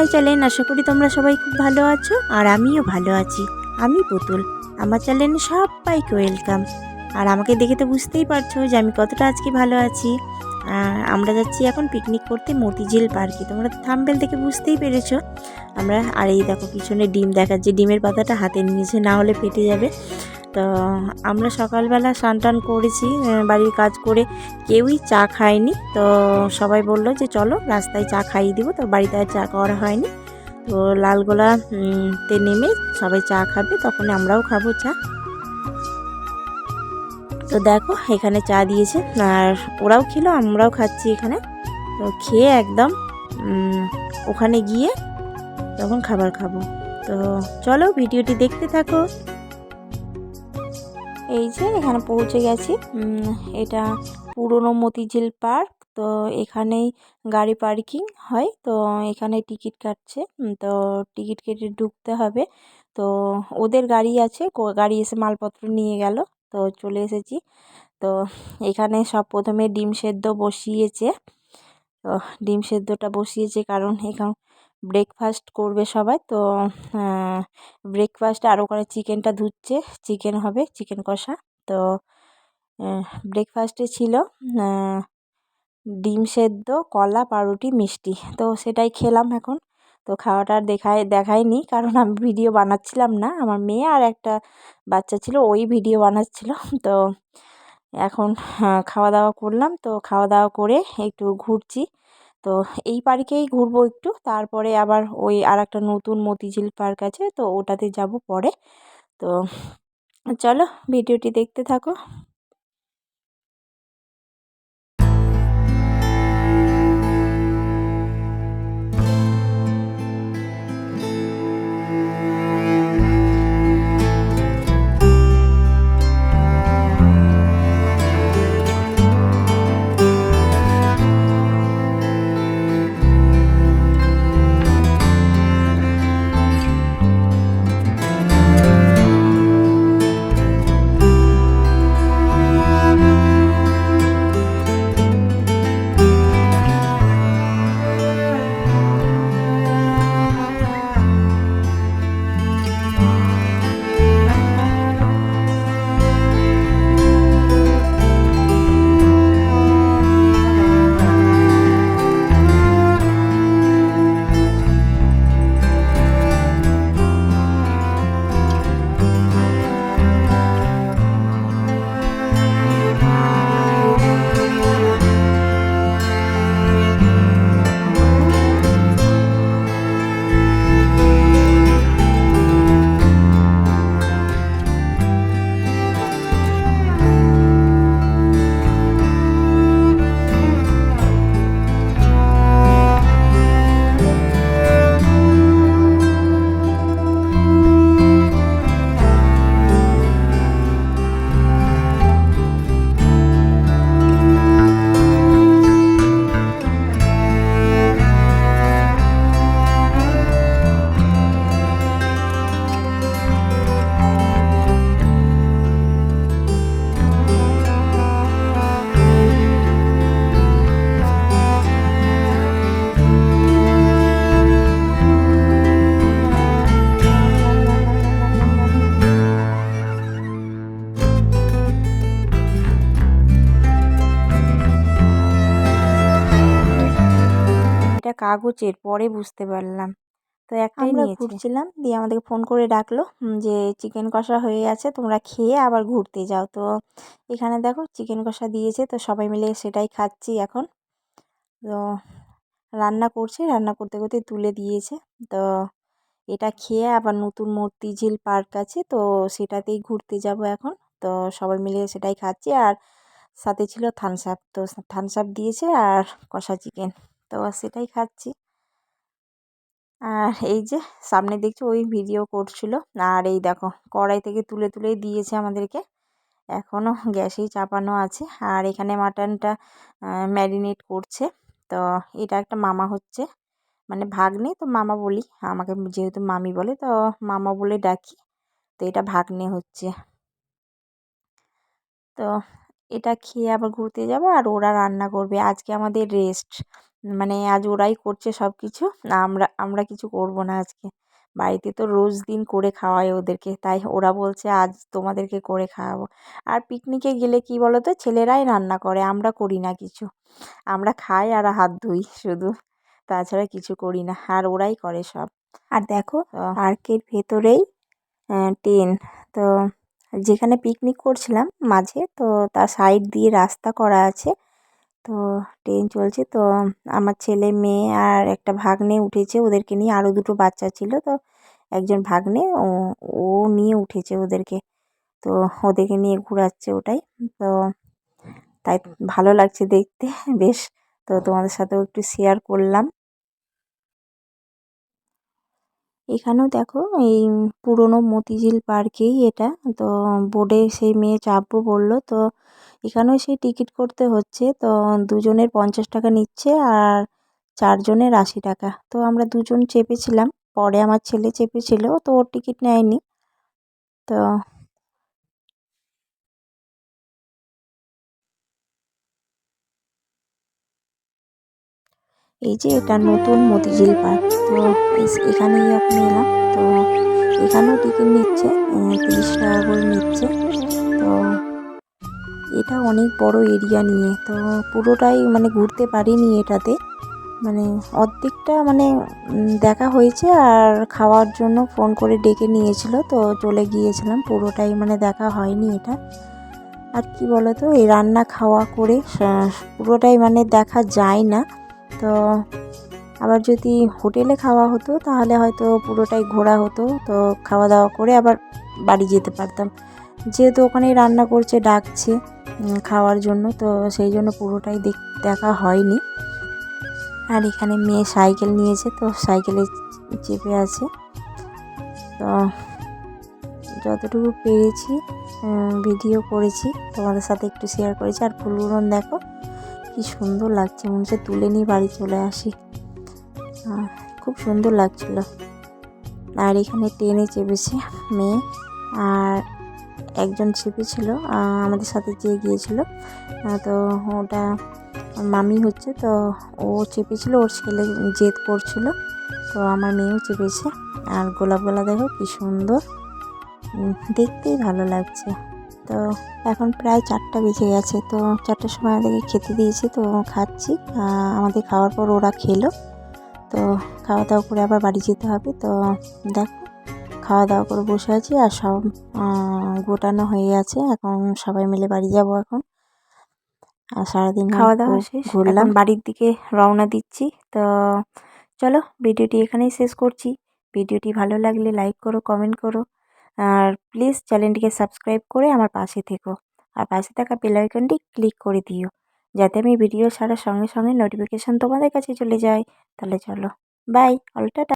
My channel, আশা করি তোমরা সবাই খুব ভালো আছো আর আমিও ভালো আছি। আমি পুতুল, আমার চ্যানেলে সবাইকে ওয়েলকাম। আর আমাকে দেখে তো বুঝতেই পারছ যে আমি কতটা আজকে ভালো আছি। আমরা যাচ্ছি এখন পিকনিক করতে মতিঝিল পার্কে তোমরা থাম্বেল থেকে বুঝতেই পেরেছ। আমরা, আর এই দেখো পিছনে ডিম দেখাচ্ছে ডিমের পাতাটা হাতে নিয়েছে, না হলে ফেটে যাবে। তো আমরা সকালবেলা স্নান করেছি বাড়ির কাজ করে কেউই চা খায়নি। তো সবাই বলল যে চলো রাস্তায় চা খাইয়ে দিব। তো বাড়িতে আর চা করা হয়নি। তো লালগোলা উম, তে নেমে সবাই চা খাবে তখন আমরাও খাব চা। তো দেখো এখানে চা দিয়েছে। আর ওরাও খেলো আমরাও খাচ্ছি এখানে। তো খেয়ে একদম ওখানে গিয়ে তখন খাবার খাব। তো চলো ভিডিওটি দেখতে থাকো। এই যে এখানে পৌঁছে গেছি। এটা পুরনো মতিঝিল পার্ক, তো এখানেই গাড়ি পার্কিং হয়। তো এখানে টিকিট কাটছে তো টিকিট কেটে ঢুকতে হবে। তো ওদের গাড়ি আছে গাড়ি এসে মালপত্র নিয়ে গেল, তো চলে এসেছি। তো এখানে সব প্রথমে ডিম সেদ্ধ বসিয়েছে। তো ডিম সেদ্ধটা বসিয়েছে কারণ এখান ব্রেকফাস্ট করবে সবাই। তো ব্রেকফাস্ট আর ওখানে চিকেনটা ধুচ্ছে। চিকেন হবে চিকেন কষা। তো ব্রেকফাস্টে ছিল ডিম সেদ্ধ, কলা, পাউরুটি, মিষ্টি। তো, সেটাই খেলাম এখন। তো, খাওয়াটা দেখায় দেখায়নি কারণ আমি ভিডিও বানাচ্ছিলাম না। আমার মেয়ে আর একটা বাচ্চা ছিল, ওই ভিডিও বানাচ্ছিল। তো, এখন খাওয়া দাওয়া করলাম। তো খাওয়া দাওয়া করে একটু ঘুরছি। তো এই পার্কেই ঘুরবো একটু। তারপরে আবার ওই আর একটা নতুন মতিঝিল পার্ক আছে, তো ওটাতে যাব পরে। তো চলো, ভিডিওটি দেখতে থাকো। কাগজের পরে বুঝতে পারলাম। তো একটাই নিয়েছি। ঘুরছিলাম দিয়ে আমাদেরকে ফোন করে ডাকলো যে চিকেন কষা হয়ে গেছে তোমরা খেয়ে আবার ঘুরতে যাও। তো এখানে দেখো চিকেন কষা দিয়েছে তো সবাই মিলে সেটাই খাচ্ছি এখন। তো রান্না করছে রান্না করতে করতে তুলে দিয়েছে। তো এটা খেয়ে আবার নতুন মতিঝিল পার্ক আছে তো সেটাতেই ঘুরতে যাব এখন। তো সবাই মিলে সেটাই খাচ্ছি আর সাথে ছিল থামস আপ তো থামস আপ দিয়েছে আর কষা চিকেন। তো সেটাই খাচ্ছি। আর এই যে সামনে দেখছি ওই ভিডিও করছিল। আর এই দেখো কড়াই থেকে তুলে তুলে দিয়েছে আমাদেরকে। এখনও গ্যাসেই চাপানো আছে। আর এখানে মাটনটা ম্যারিনেট করছে। তো এটা একটা মামা হচ্ছে। মানে ভাগ্নে, তো মামা বলি। আমাকে যেহেতু মামি বলে, তো মামা বলে ডাকি। তো এটা ভাগ্নে হচ্ছে। তো এটা খেয়ে আবার ঘুরতে যাব আর ওরা রান্না করবে। আজকে আমাদের রেস্ট মানে আজ ওরাই করছে সব কিছু না আমরা আমরা কিছু করব না আজকে। বাড়িতে তো রোজ দিন করে খাওয়াই ওদেরকে তাই ওরা বলছে আজ তোমাদেরকে করে খাওয়াবো। আর পিকনিকে গেলে কী বলো তো ছেলেরাই রান্না করে আমরা করি না কিছু। আমরা খাই আর হাত ধুই শুধু তাছাড়া কিছু করি না আর ওরাই করে সব। আর দেখো পার্কের ভেতরেই ট্রেন তো যেখানে পিকনিক করছিলাম মাঝে তো তার সাইড দিয়ে রাস্তা করা আছে। তো ট্রেন চলছে। তো আমার ছেলে, মেয়ে আর একটা ভাগ্নে উঠেছে ওদেরকে নিয়ে। আরও দুটো বাচ্চা ছিল, তো একজন ভাগ্নে, ও ও নিয়ে উঠেছে ওদেরকে। তো ওদেরকে নিয়ে ঘোরাচ্ছে ওটাই। তো তাই ভালো লাগছে দেখতে, বেশ। তো তোমাদের সাথেও একটু শেয়ার করলাম। এখানেও দেখো, এই পুরনো মতিঝিল পার্কেই এটা। তো বোর্ডে সেই মেয়ে চাপবো বলল, তো এখানেও সেই টিকিট করতে হচ্ছে। তো দুজনের পঞ্চাশ টাকা নিচ্ছে আর চারজনের আশি টাকা। তো আমরা দুজন চেপেছিলাম। পরে আমার ছেলে চেপেছিল, তো ওর টিকিট নেয়নি। তো এই যে এটা নতুন মতিঝিল পার্ক। তো এখানেই আপনি এলাম। তো এখানেও টিকিট নিচ্ছে তিরিশ টাকা করে নিচ্ছে। তো এটা অনেক বড় এরিয়া নিয়ে, তো পুরোটাই মানে ঘুরতে পারিনি এটাতে। মানে অর্ধেকটা মানে দেখা হয়েছে আর খাওয়ার জন্য ফোন করে ডেকে নিয়েছিল, তো চলে গিয়েছিলাম। পুরোটাই মানে দেখা হয়নি এটা। আর কি বলো তো এই রান্না খাওয়া করে পুরোটাই মানে দেখা যায় না। তো আবার যদি হোটেলে খাওয়া হতো, তাহলে হয়তো পুরোটাই ঘোরা হতো। তো খাওয়া দাওয়া করে আবার বাড়ি যেতে পারতাম। যেহেতু ওখানেই রান্না করছে, ডাকছে। খাওয়ার জন্য, তো সেই জন্য পুরোটাই দেখা হয়নি। আর এখানে মেয়ে সাইকেল নিয়েছে, তো সাইকেলে চেপে আছে। তো যতটুকু পেরেছি ভিডিও করেছি, তোমাদের সাথে একটু শেয়ার করেছি। আর ফুলগুলো দেখো, কি সুন্দর লাগছে, মনে হচ্ছে তুলে নিয়ে বাড়ি চলে আসি। খুব সুন্দর লাগছিল। আর এখানে ট্রেনে চেপেছে মেয়ে। আর একজন চেপেছিল আমাদের সাথে যে গিয়েছিল তো ওটা মামি হচ্ছে, তো ও চেপেছিল ওর ছেলে জেদ করছিল, তো আমার মেয়েও চেপেছে। আর গোলাপগুলা দেখো কি সুন্দর দেখতেই ভালো লাগছে। তো এখন প্রায় চারটা বেজে গেছে, তো চারটার সময় আমাদেরকে খেতে দিয়েছে, তো খাচ্ছি। আমাদের খাওয়ার পর ওরা খেলো, তো খাওয়া দাওয়া করে আবার বাড়ি যেতে হবে, তো দেখো। খাওয়া দাওয়া করে বসে আছি আর সব গোটানো হয়ে গেছে। এখন সবাই মিলে বাড়ি যাব এখন। আর সারাদিন খাওয়া দাওয়া শেষ? ঘুরলাম। বাড়ির দিকে রওনা দিচ্ছি। তো চলো ভিডিওটি এখানেই শেষ করছি। ভিডিওটি ভালো লাগলে লাইক করো কমেন্ট করো। আর প্লিজ চ্যানেলটিকে সাবস্ক্রাইব করে আমার পাশে থেকো। আর পাশে থাকা বেল আইকনটি ক্লিক করে দিও যাতে আমি ভিডিও ছাড়ার সঙ্গে সঙ্গে নোটিফিকেশান তোমাদের কাছে চলে যায়। তাহলে চলো বাই অলটা